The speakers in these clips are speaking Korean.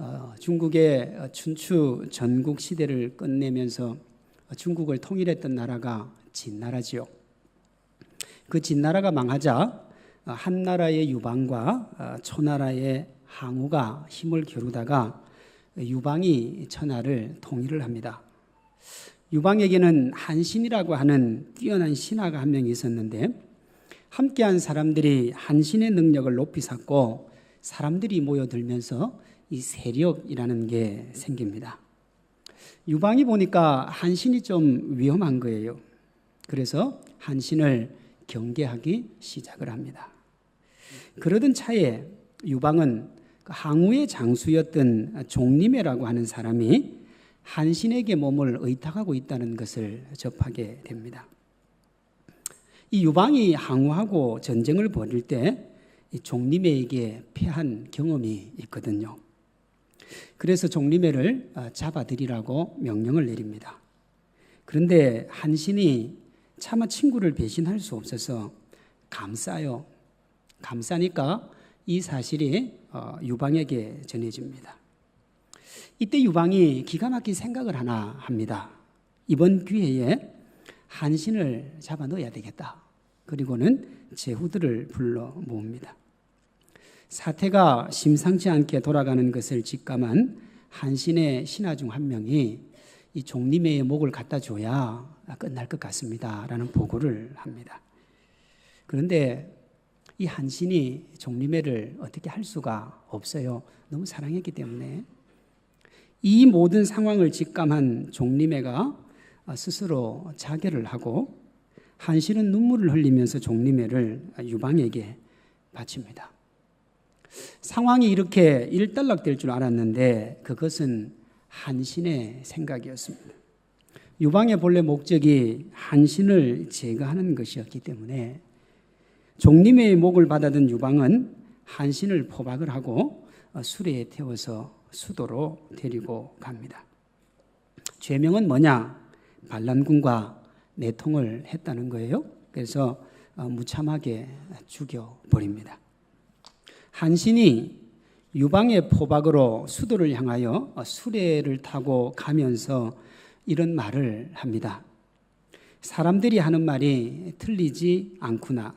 어, 중국의 춘추 전국 시대를 끝내면서 중국을 통일했던 나라가 진나라지요. 그 진나라가 망하자 한나라의 유방과 초나라의 항우가 힘을 겨루다가 유방이 천하를 통일을 합니다. 유방에게는 한신이라고 하는 뛰어난 신하가 한 명 있었는데 함께한 사람들이 한신의 능력을 높이 샀고 사람들이 모여들면서 이 세력이라는 게 생깁니다. 유방이 보니까 한신이 좀 위험한 거예요. 그래서 한신을 경계하기 시작을 합니다. 그러던 차에 유방은 그 항우의 장수였던 종림회라고 하는 사람이 한신에게 몸을 의탁하고 있다는 것을 접하게 됩니다. 이 유방이 항우하고 전쟁을 벌일 때 종림회에게 패한 경험이 있거든요. 그래서 종림회를 아, 잡아들이라고 명령을 내립니다. 그런데 한신이 차마 친구를 배신할 수 없어서 감싸요. 감싸니까 이 사실이 어, 유방에게 전해집니다. 이때 유방이 기가 막힌 생각을 하나 합니다. 이번 기회에 한신을 잡아 넣어야 되겠다. 그리고는 제후들을 불러 모읍니다. 사태가 심상치 않게 돌아가는 것을 직감한 한신의 신하 중 한 명이 이 종림의 목을 갖다 줘야 끝날 것 같습니다. 라는 보고를 합니다. 그런데 이 한신이 종림회를 어떻게 할 수가 없어요. 너무 사랑했기 때문에. 이 모든 상황을 직감한 종림회가 스스로 자결을 하고 한신은 눈물을 흘리면서 종림회를 유방에게 바칩니다. 상황이 이렇게 일단락될 줄 알았는데 그것은 한신의 생각이었습니다. 유방의 본래 목적이 한신을 제거하는 것이었기 때문에 종림의 목을 받아든 유방은 한신을 포박을 하고 수레에 태워서 수도로 데리고 갑니다. 죄명은 뭐냐? 반란군과 내통을 했다는 거예요. 그래서 무참하게 죽여버립니다. 한신이 유방의 포박으로 수도를 향하여 수레를 타고 가면서 이런 말을 합니다. 사람들이 하는 말이 틀리지 않구나.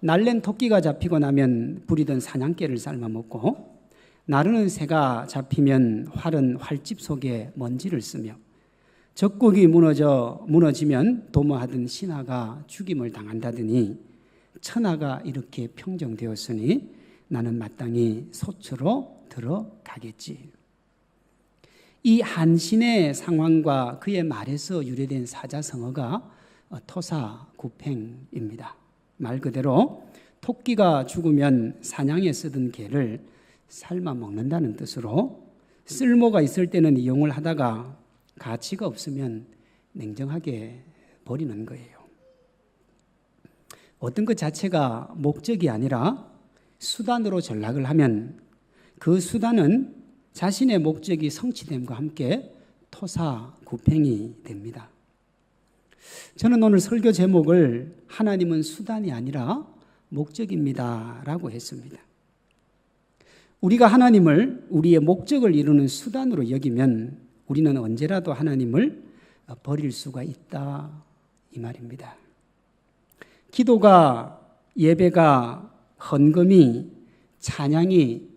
날랜 토끼가 잡히고 나면 부리던 사냥개를 삶아 먹고 나르는 새가 잡히면 활은 활집 속에 먼지를 쓰며 적국이 무너져 무너지면 도모하던 신하가 죽임을 당한다더니 천하가 이렇게 평정되었으니 나는 마땅히 소처로 들어가겠지. 이 한신의 상황과 그의 말에서 유래된 사자성어가 토사구팽입니다. 말 그대로 토끼가 죽으면 사냥에 쓰던 개를 삶아 먹는다는 뜻으로 쓸모가 있을 때는 이용을 하다가 가치가 없으면 냉정하게 버리는 거예요. 어떤 것 자체가 목적이 아니라 수단으로 전락을 하면 그 수단은 자신의 목적이 성취됨과 함께 토사 구팽이 됩니다. 저는 오늘 설교 제목을 하나님은 수단이 아니라 목적입니다 라고 했습니다. 우리가 하나님을 우리의 목적을 이루는 수단으로 여기면 우리는 언제라도 하나님을 버릴 수가 있다 이 말입니다. 기도가 예배가 헌금이 찬양이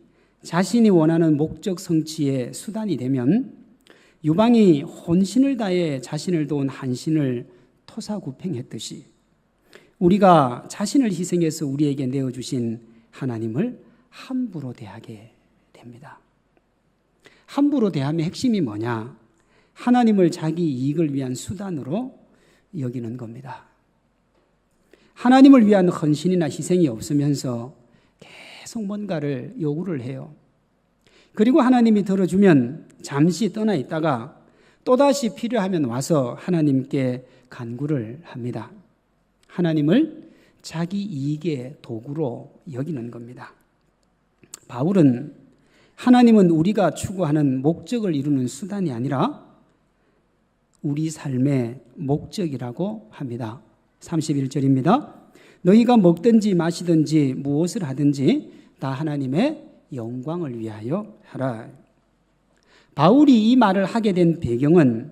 자신이 원하는 목적 성취의 수단이 되면 유방이 혼신을 다해 자신을 도운 한신을 토사구팽했듯이 우리가 자신을 희생해서 우리에게 내어주신 하나님을 함부로 대하게 됩니다. 함부로 대함의 핵심이 뭐냐? 하나님을 자기 이익을 위한 수단으로 여기는 겁니다. 하나님을 위한 헌신이나 희생이 없으면서 계속 뭔가를 요구를 해요. 그리고 하나님이 들어주면 잠시 떠나 있다가 또다시 필요하면 와서 하나님께 간구를 합니다. 하나님을 자기 이익의 도구로 여기는 겁니다. 바울은 하나님은 우리가 추구하는 목적을 이루는 수단이 아니라 우리 삶의 목적이라고 합니다. 31절입니다. 너희가 먹든지 마시든지 무엇을 하든지 다 하나님의 영광을 위하여 하라. 바울이 이 말을 하게 된 배경은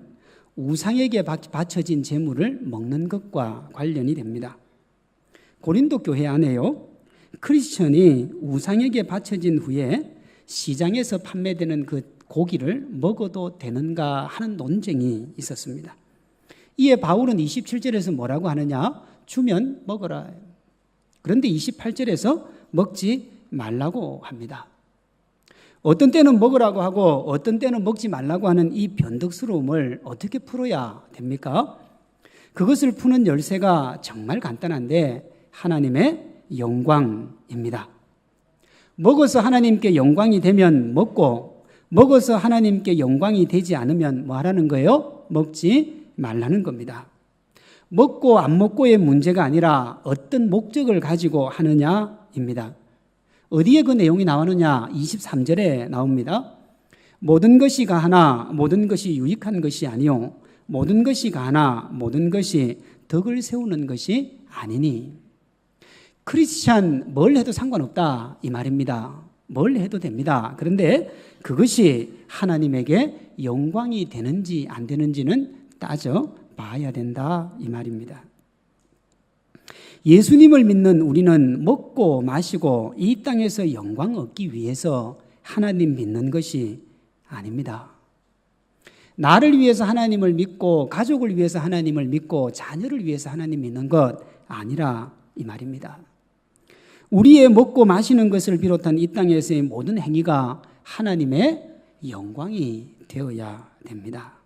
우상에게 바쳐진 재물을 먹는 것과 관련이 됩니다. 고린도 교회 안에요. 크리스천이 우상에게 바쳐진 후에 시장에서 판매되는 그 고기를 먹어도 되는가 하는 논쟁이 있었습니다. 이에 바울은 27절에서 뭐라고 하느냐? 주면 먹어라. 그런데 28절에서 먹지 말라고 합니다. 어떤 때는 먹으라고 하고 어떤 때는 먹지 말라고 하는 이 변덕스러움을 어떻게 풀어야 됩니까? 그것을 푸는 열쇠가 정말 간단한데 하나님의 영광입니다. 먹어서 하나님께 영광이 되면 먹고 먹어서 하나님께 영광이 되지 않으면 뭐 하라는 거예요? 먹지 말라는 겁니다. 먹고 안 먹고의 문제가 아니라 어떤 목적을 가지고 하느냐입니다. 어디에 그 내용이 나오느냐? 23절에 나옵니다. 모든 것이 가하나 모든 것이 유익한 것이 아니요 모든 것이 가하나 모든 것이 덕을 세우는 것이 아니니 크리스찬 뭘 해도 상관없다 이 말입니다. 뭘 해도 됩니다. 그런데 그것이 하나님에게 영광이 되는지 안 되는지는 따져 봐야 된다 이 말입니다. 예수님을 믿는 우리는 먹고 마시고 이 땅에서 영광 얻기 위해서 하나님 믿는 것이 아닙니다. 나를 위해서 하나님을 믿고 가족을 위해서 하나님을 믿고 자녀를 위해서 하나님 믿는 것 아니라 이 말입니다. 우리의 먹고 마시는 것을 비롯한 이 땅에서의 모든 행위가 하나님의 영광이 되어야 됩니다.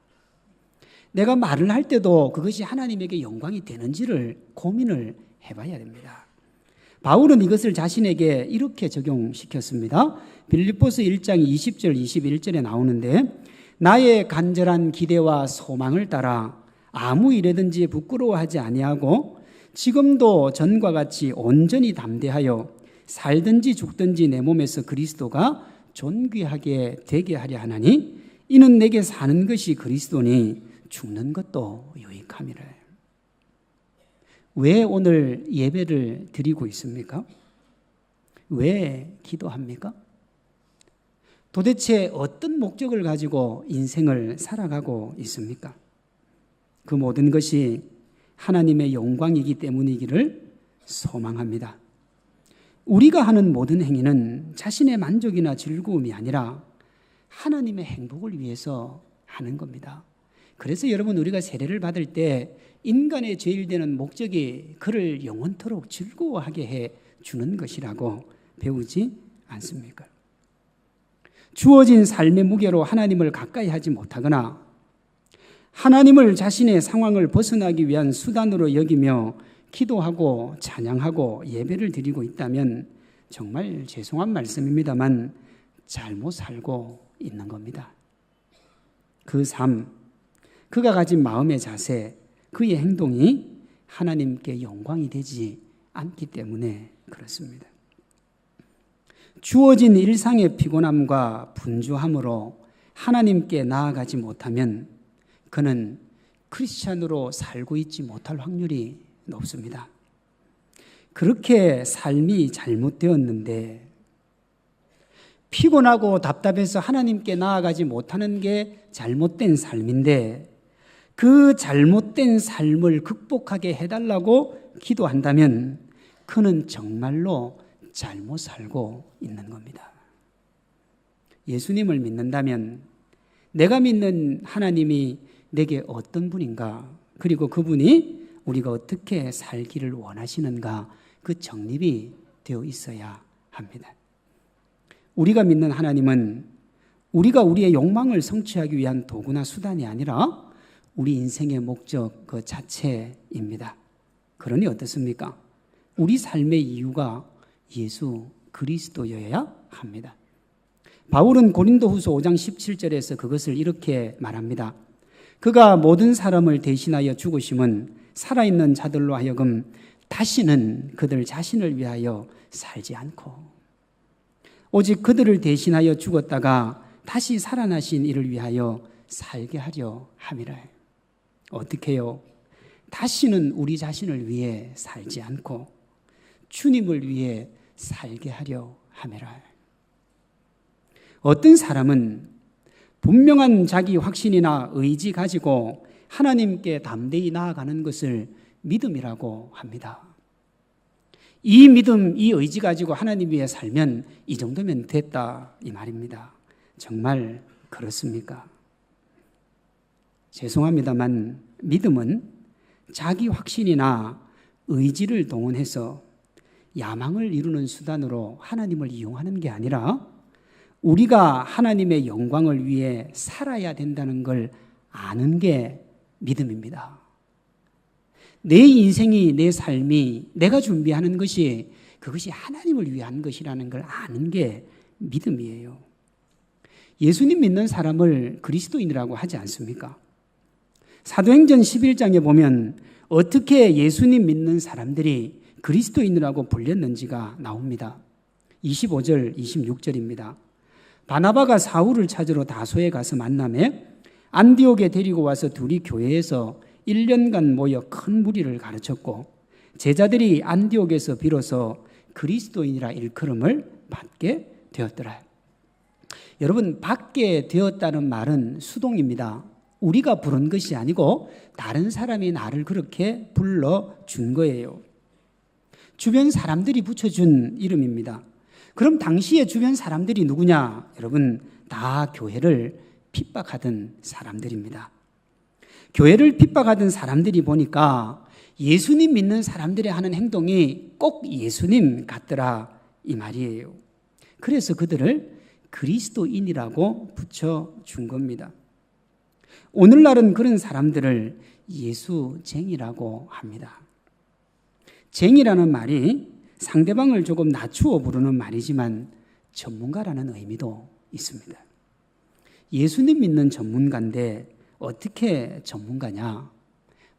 내가 말을 할 때도 그것이 하나님에게 영광이 되는지를 고민을 해봐야 됩니다. 바울은 이것을 자신에게 이렇게 적용시켰습니다. 빌립보스 1장 20절 21절에 나오는데 나의 간절한 기대와 소망을 따라 아무 일에든지 부끄러워하지 아니하고 지금도 전과 같이 온전히 담대하여 살든지 죽든지 내 몸에서 그리스도가 존귀하게 되게 하려 하나니 이는 내게 사는 것이 그리스도니 죽는 것도 유익함이라. 왜 오늘 예배를 드리고 있습니까? 왜 기도합니까? 도대체 어떤 목적을 가지고 인생을 살아가고 있습니까? 그 모든 것이 하나님의 영광이기 때문이기를 소망합니다. 우리가 하는 모든 행위는 자신의 만족이나 즐거움이 아니라 하나님의 행복을 위해서 하는 겁니다. 그래서 여러분 우리가 세례를 받을 때 인간의 제일 되는 목적이 그를 영원토록 즐거워하게 해 주는 것이라고 배우지 않습니까? 주어진 삶의 무게로 하나님을 가까이 하지 못하거나 하나님을 자신의 상황을 벗어나기 위한 수단으로 여기며 기도하고 찬양하고 예배를 드리고 있다면 정말 죄송한 말씀입니다만 잘못 살고 있는 겁니다. 그 삶, 그가 가진 마음의 자세, 그의 행동이 하나님께 영광이 되지 않기 때문에 그렇습니다. 주어진 일상의 피곤함과 분주함으로 하나님께 나아가지 못하면 그는 크리스찬으로 살고 있지 못할 확률이 높습니다. 그렇게 삶이 잘못되었는데 피곤하고 답답해서 하나님께 나아가지 못하는 게 잘못된 삶인데 그 잘못된 삶을 극복하게 해달라고 기도한다면 그는 정말로 잘못 살고 있는 겁니다. 예수님을 믿는다면 내가 믿는 하나님이 내게 어떤 분인가, 그리고 그분이 우리가 어떻게 살기를 원하시는가, 그 정립이 되어 있어야 합니다. 우리가 믿는 하나님은 우리가 우리의 욕망을 성취하기 위한 도구나 수단이 아니라 우리 인생의 목적 그 자체입니다. 그러니 어떻습니까? 우리 삶의 이유가 예수 그리스도여야 합니다. 바울은 고린도 후서 5장 17절에서 그것을 이렇게 말합니다. 그가 모든 사람을 대신하여 죽으심은 살아있는 자들로 하여금 다시는 그들 자신을 위하여 살지 않고 오직 그들을 대신하여 죽었다가 다시 살아나신 이를 위하여 살게 하려 함이라. 어떻게요? 다시는 우리 자신을 위해 살지 않고 주님을 위해 살게 하려 함이라. 어떤 사람은 분명한 자기 확신이나 의지 가지고 하나님께 담대히 나아가는 것을 믿음이라고 합니다. 이 믿음, 이 의지 가지고 하나님 위해 살면 이 정도면 됐다 이 말입니다. 정말 그렇습니까? 죄송합니다만 믿음은 자기 확신이나 의지를 동원해서 야망을 이루는 수단으로 하나님을 이용하는 게 아니라 우리가 하나님의 영광을 위해 살아야 된다는 걸 아는 게 믿음입니다. 내 인생이, 내 삶이 내가 준비하는 것이 그것이 하나님을 위한 것이라는 걸 아는 게 믿음이에요. 예수님 믿는 사람을 그리스도인이라고 하지 않습니까? 사도행전 11장에 보면 어떻게 예수님 믿는 사람들이 그리스도인이라고 불렸는지가 나옵니다. 25절, 26절입니다. 바나바가 사울을 찾으러 다소에 가서 만남에 안디옥에 데리고 와서 둘이 교회에서 1년간 모여 큰 무리를 가르쳤고 제자들이 안디옥에서 비로소 그리스도인이라 일컬음을 받게 되었더라. 여러분, 받게 되었다는 말은 수동입니다. 우리가 부른 것이 아니고 다른 사람이 나를 그렇게 불러준 거예요. 주변 사람들이 붙여준 이름입니다. 그럼 당시에 주변 사람들이 누구냐? 여러분, 다 교회를 핍박하던 사람들입니다. 교회를 핍박하던 사람들이 보니까 예수님 믿는 사람들이 하는 행동이 꼭 예수님 같더라 이 말이에요. 그래서 그들을 그리스도인이라고 붙여준 겁니다. 오늘날은 그런 사람들을 예수쟁이라고 합니다. 쟁이라는 말이 상대방을 조금 낮추어 부르는 말이지만 전문가라는 의미도 있습니다. 예수님 믿는 전문가인데 어떻게 전문가냐?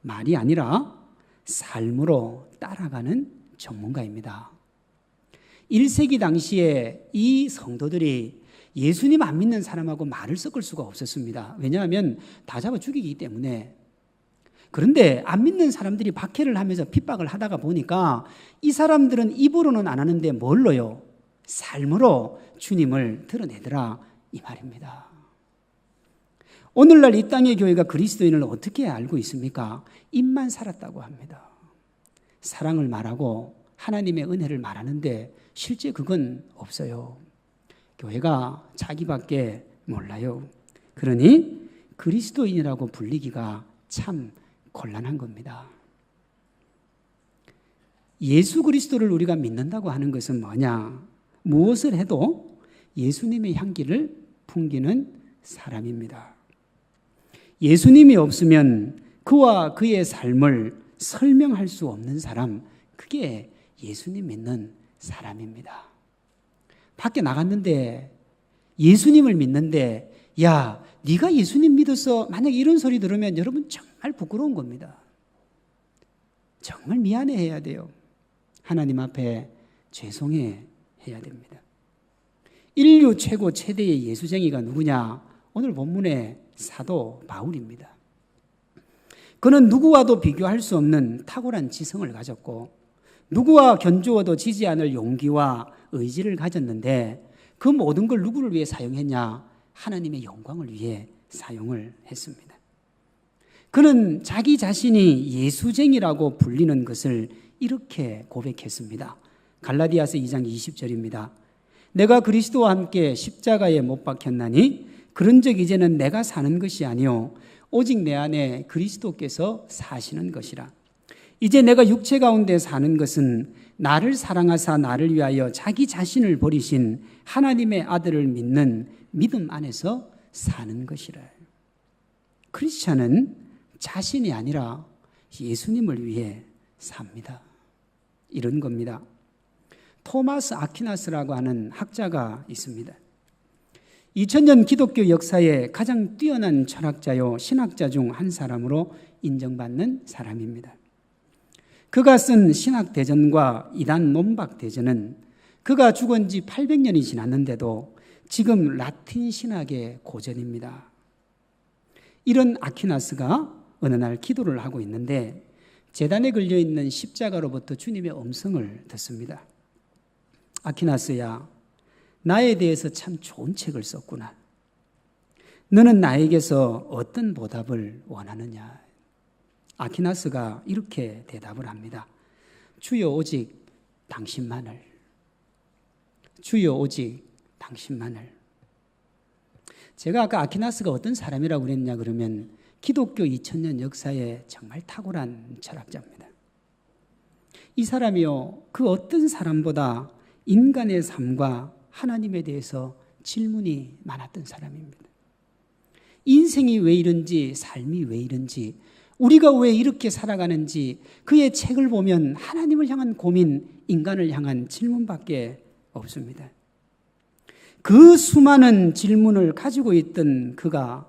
말이 아니라 삶으로 따라가는 전문가입니다. 1세기 당시에 이 성도들이 예수님 안 믿는 사람하고 말을 섞을 수가 없었습니다. 왜냐하면 다 잡아 죽이기 때문에. 그런데 안 믿는 사람들이 박해를 하면서 핍박을 하다가 보니까 이 사람들은 입으로는 안 하는데 뭘로요? 삶으로 주님을 드러내더라. 이 말입니다. 오늘날 이 땅의 교회가 그리스도인을 어떻게 알고 있습니까? 입만 살았다고 합니다. 사랑을 말하고 하나님의 은혜를 말하는데 실제 그건 없어요. 교회가 자기밖에 몰라요. 그러니 그리스도인이라고 불리기가 참 곤란한 겁니다. 예수 그리스도를 우리가 믿는다고 하는 것은 뭐냐? 무엇을 해도 예수님의 향기를 풍기는 사람입니다. 예수님이 없으면 그와 그의 삶을 설명할 수 없는 사람, 그게 예수님 믿는 사람입니다. 밖에 나갔는데 예수님을 믿는데 야, 네가 예수님 믿어서 만약 이런 소리 들으면 여러분 정말 부끄러운 겁니다. 정말 미안해 해야 돼요. 하나님 앞에 죄송해 해야 됩니다. 인류 최고 최대의 예수쟁이가 누구냐? 오늘 본문의 사도 바울입니다. 그는 누구와도 비교할 수 없는 탁월한 지성을 가졌고 누구와 견주어도 지지 않을 용기와 의지를 가졌는데 그 모든 걸 누구를 위해 사용했냐? 하나님의 영광을 위해 사용을 했습니다. 그는 자기 자신이 예수쟁이라고 불리는 것을 이렇게 고백했습니다. 갈라디아서 2장 20절입니다. 내가 그리스도와 함께 십자가에 못 박혔나니 그런적 이제는 내가 사는 것이 아니요 오직 내 안에 그리스도께서 사시는 것이라. 이제 내가 육체 가운데 사는 것은 나를 사랑하사 나를 위하여 자기 자신을 버리신 하나님의 아들을 믿는 믿음 안에서 사는 것이라. 크리스찬은 자신이 아니라 예수님을 위해 삽니다. 이런 겁니다. 토마스 아퀴나스라고 하는 학자가 있습니다. 2000년 기독교 역사에 가장 뛰어난 철학자요 신학자 중 한 사람으로 인정받는 사람입니다. 그가 쓴 신학 대전과 이단 논박 대전은 그가 죽은 지 800년이 지났는데도 지금 라틴 신학의 고전입니다. 이런 아퀴나스가 어느 날 기도를 하고 있는데 재단에 걸려 있는 십자가로부터 주님의 음성을 듣습니다. 아퀴나스야, 나에 대해서 참 좋은 책을 썼구나. 너는 나에게서 어떤 보답을 원하느냐? 아키나스가 이렇게 대답을 합니다. 주여 오직 당신만을. 주여 오직 당신만을. 제가 아까 아키나스가 어떤 사람이라고 그랬냐 그러면 기독교 2000년 역사에 정말 탁월한 철학자입니다. 이 사람이요, 그 어떤 사람보다 인간의 삶과 하나님에 대해서 질문이 많았던 사람입니다. 인생이 왜 이런지, 삶이 왜 이런지, 우리가 왜 이렇게 살아가는지 그의 책을 보면 하나님을 향한 고민, 인간을 향한 질문밖에 없습니다. 그 수많은 질문을 가지고 있던 그가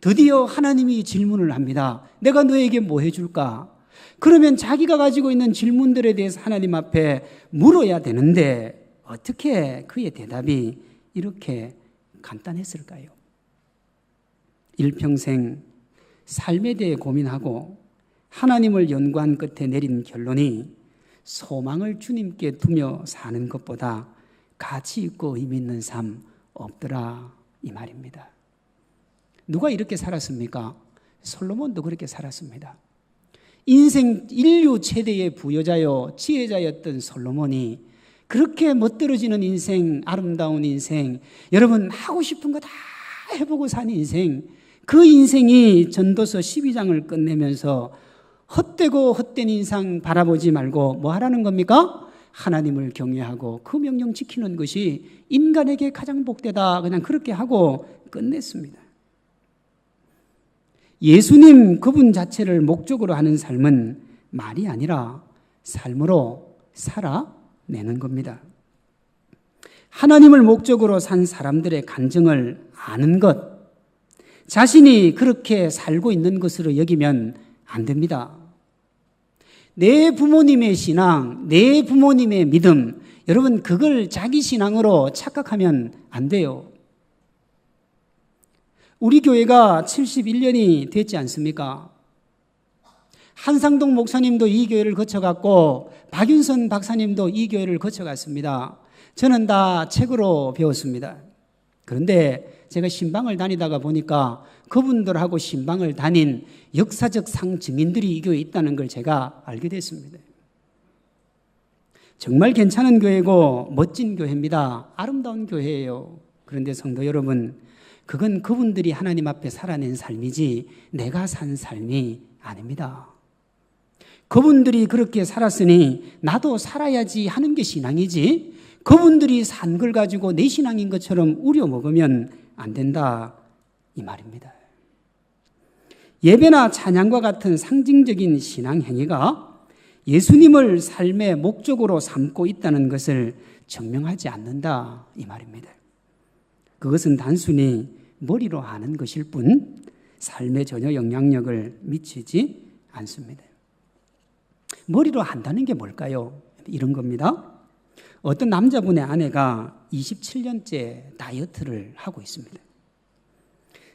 드디어 하나님이 질문을 합니다. 내가 너에게 뭐 해줄까? 그러면 자기가 가지고 있는 질문들에 대해서 하나님 앞에 물어야 되는데 어떻게 그의 대답이 이렇게 간단했을까요? 일평생 삶에 대해 고민하고 하나님을 연구한 끝에 내린 결론이 소망을 주님께 두며 사는 것보다 가치 있고 의미 있는 삶 없더라 이 말입니다. 누가 이렇게 살았습니까? 솔로몬도 그렇게 살았습니다. 인생 인류 최대의 부여자요 지혜자였던 솔로몬이 그렇게 멋들어지는 인생, 아름다운 인생, 여러분 하고 싶은 거 다 해보고 산 인생, 그 인생이 전도서 12장을 끝내면서 헛되고 헛된 인상 바라보지 말고 뭐 하라는 겁니까? 하나님을 경외하고 그 명령 지키는 것이 인간에게 가장 복되다. 그냥 그렇게 하고 끝냈습니다. 예수님 그분 자체를 목적으로 하는 삶은 말이 아니라 삶으로 살아내는 겁니다. 하나님을 목적으로 산 사람들의 간증을 아는 것, 자신이 그렇게 살고 있는 것으로 여기면 안 됩니다. 내 부모님의 신앙, 내 부모님의 믿음, 여러분, 그걸 자기 신앙으로 착각하면 안 돼요. 우리 교회가 71년이 됐지 않습니까? 한상동 목사님도 이 교회를 거쳐갔고, 박윤선 박사님도 이 교회를 거쳐갔습니다. 저는 다 책으로 배웠습니다. 그런데 제가 신방을 다니다가 보니까 그분들하고 신방을 다닌 역사적 상 증인들이 이 교회에 있다는 걸 제가 알게 됐습니다. 정말 괜찮은 교회고 멋진 교회입니다. 아름다운 교회예요. 그런데 성도 여러분, 그건 그분들이 하나님 앞에 살아낸 삶이지 내가 산 삶이 아닙니다. 그분들이 그렇게 살았으니 나도 살아야지 하는 게 신앙이지 그분들이 산 걸 가지고 내 신앙인 것처럼 우려 먹으면 안 된다. 이 말입니다. 예배나 찬양과 같은 상징적인 신앙 행위가 예수님을 삶의 목적으로 삼고 있다는 것을 증명하지 않는다. 이 말입니다. 그것은 단순히 머리로 하는 것일 뿐 삶에 전혀 영향력을 미치지 않습니다. 머리로 한다는 게 뭘까요? 이런 겁니다. 어떤 남자분의 아내가 27년째 다이어트를 하고 있습니다.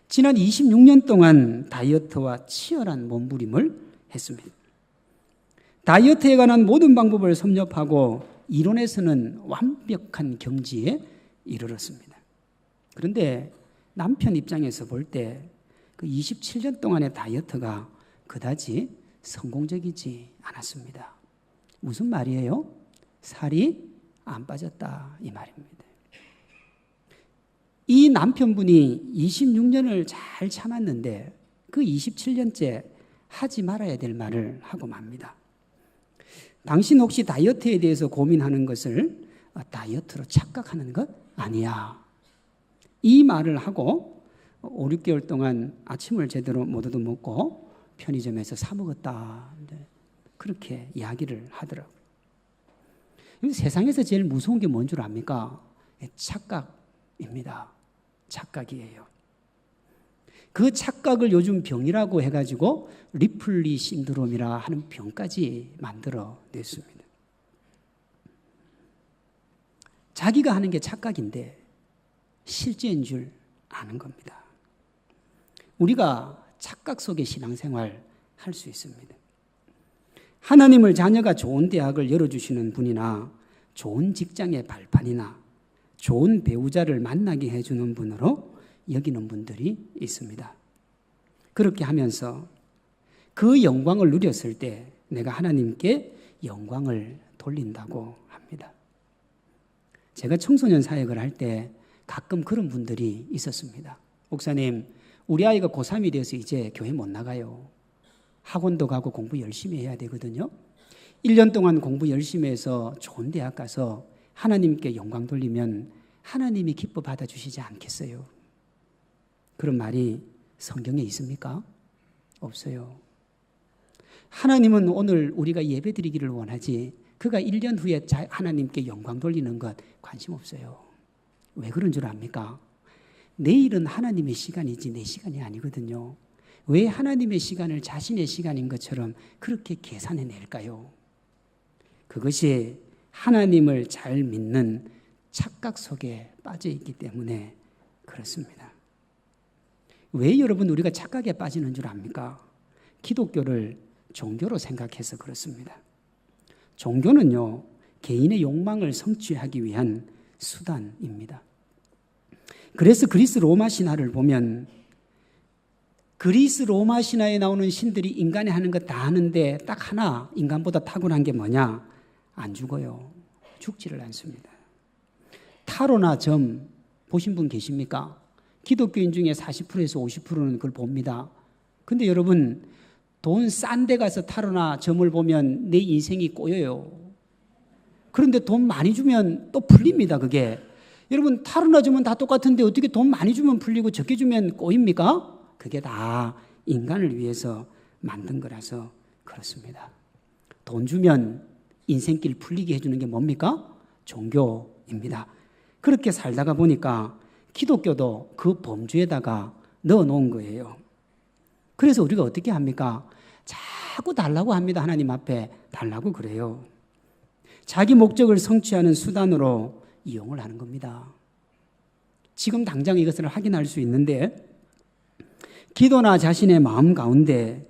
지난 26년 동안 다이어트와 치열한 몸부림을 했습니다. 다이어트에 관한 모든 방법을 섭렵하고 이론에서는 완벽한 경지에 이르렀습니다. 그런데 남편 입장에서 볼 때 그 27년 동안의 다이어트가 그다지 성공적이지 않았습니다. 무슨 말이에요? 살이 안 빠졌다 이 말입니다. 이 남편분이 26년을 잘 참았는데 그 27년째 하지 말아야 될 말을 하고 맙니다. 당신 혹시 다이어트에 대해서 고민하는 것을 다이어트로 착각하는 것 아니야. 이 말을 하고 5, 6개월 동안 아침을 제대로 못 얻어 먹고 편의점에서 사 먹었다. 그렇게 이야기를 하더라고요. 세상에서 제일 무서운 게 뭔 줄 압니까? 예, 착각입니다. 착각이에요. 그 착각을 요즘 병이라고 해가지고 리플리 신드롬이라 하는 병까지 만들어 냈습니다. 자기가 하는 게 착각인데 실제인 줄 아는 겁니다. 우리가 착각 속의 신앙생활 할 수 있습니다. 하나님을 자녀가 좋은 대학을 열어주시는 분이나 좋은 직장의 발판이나 좋은 배우자를 만나게 해주는 분으로 여기는 분들이 있습니다. 그렇게 하면서 그 영광을 누렸을 때 내가 하나님께 영광을 돌린다고 합니다. 제가 청소년 사역을 할 때 가끔 그런 분들이 있었습니다. 목사님, 우리 아이가 고3이 되어서 이제 교회 못 나가요. 학원도 가고 공부 열심히 해야 되거든요. 1년 동안 공부 열심히 해서 좋은 대학 가서 하나님께 영광 돌리면 하나님이 기뻐 받아주시지 않겠어요? 그런 말이 성경에 있습니까? 없어요. 하나님은 오늘 우리가 예배 드리기를 원하지 그가 1년 후에 하나님께 영광 돌리는 것 관심 없어요. 왜 그런 줄 압니까? 내일은 하나님의 시간이지 내 시간이 아니거든요. 왜 하나님의 시간을 자신의 시간인 것처럼 그렇게 계산해 낼까요? 그것이 하나님을 잘 믿는 착각 속에 빠져 있기 때문에 그렇습니다. 왜 여러분 우리가 착각에 빠지는 줄 압니까? 기독교를 종교로 생각해서 그렇습니다. 종교는요, 개인의 욕망을 성취하기 위한 수단입니다. 그래서 그리스 로마 신화를 보면 그리스 로마 신화에 나오는 신들이 인간이 하는 것 다 하는데 딱 하나 인간보다 탁월한 게 뭐냐? 안 죽어요. 죽지를 않습니다. 타로나 점 보신 분 계십니까? 기독교인 중에 40%에서 50%는 그걸 봅니다. 근데 여러분 돈 싼 데 가서 타로나 점을 보면 내 인생이 꼬여요. 그런데 돈 많이 주면 또 풀립니다, 그게. 여러분 타로나 점은 다 똑같은데 어떻게 돈 많이 주면 풀리고 적게 주면 꼬입니까? 그게 다 인간을 위해서 만든 거라서 그렇습니다. 돈 주면 인생길 풀리게 해주는 게 뭡니까? 종교입니다. 그렇게 살다가 보니까 기독교도 그 범주에다가 넣어 놓은 거예요. 그래서 우리가 어떻게 합니까? 자꾸 달라고 합니다. 하나님 앞에 달라고 그래요. 자기 목적을 성취하는 수단으로 이용을 하는 겁니다. 지금 당장 이것을 확인할 수 있는데 기도나 자신의 마음 가운데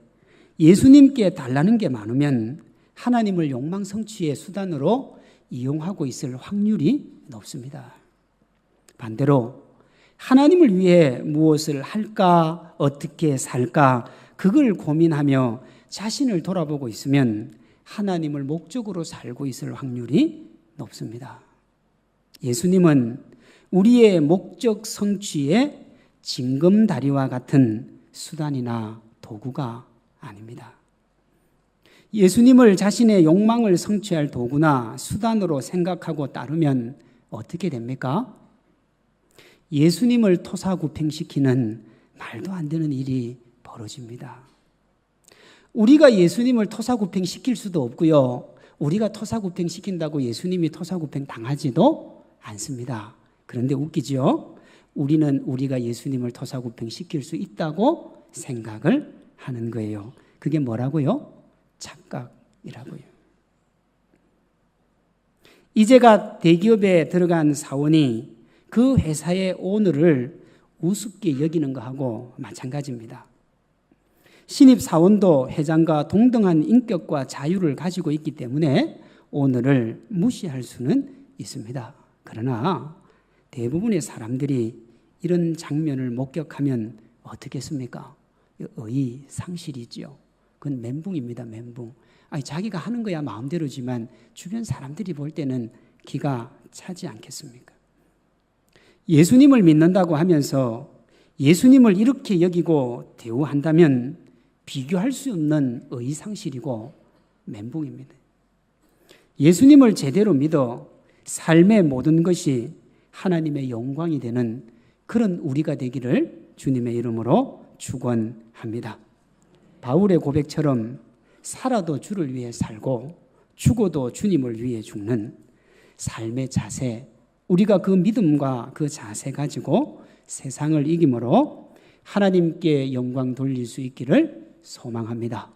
예수님께 달라는 게 많으면 하나님을 욕망 성취의 수단으로 이용하고 있을 확률이 높습니다. 반대로 하나님을 위해 무엇을 할까, 어떻게 살까, 그걸 고민하며 자신을 돌아보고 있으면 하나님을 목적으로 살고 있을 확률이 높습니다. 예수님은 우리의 목적 성취의 징검다리와 같은 수단이나 도구가 아닙니다. 예수님을 자신의 욕망을 성취할 도구나 수단으로 생각하고 따르면 어떻게 됩니까? 예수님을 토사구팽시키는 말도 안 되는 일이 벌어집니다. 우리가 예수님을 토사구팽 시킬 수도 없고요. 우리가 토사구팽 시킨다고 예수님이 토사구팽 당하지도 않습니다. 그런데 웃기죠? 우리는 우리가 예수님을 토사구팽 시킬 수 있다고 생각을 하는 거예요. 그게 뭐라고요? 착각이라고요. 이제가 대기업에 들어간 사원이 그 회사의 오늘을 우습게 여기는 것하고 마찬가지입니다. 신입 사원도 회장과 동등한 인격과 자유를 가지고 있기 때문에 오늘을 무시할 수는 있습니다. 그러나 대부분의 사람들이 이런 장면을 목격하면 어떻겠습니까? 의 상실이죠. 그건 멘붕입니다, 멘붕. 아니, 자기가 하는 거야 마음대로지만 주변 사람들이 볼 때는 기가 차지 않겠습니까? 예수님을 믿는다고 하면서 예수님을 이렇게 여기고 대우한다면 비교할 수 없는 의상실이고 멘붕입니다. 예수님을 제대로 믿어 삶의 모든 것이 하나님의 영광이 되는 그런 우리가 되기를 주님의 이름으로 축원합니다. 바울의 고백처럼 살아도 주를 위해 살고 죽어도 주님을 위해 죽는 삶의 자세 우리가 그 믿음과 그 자세 가지고 세상을 이김으로 하나님께 영광 돌릴 수 있기를 소망합니다.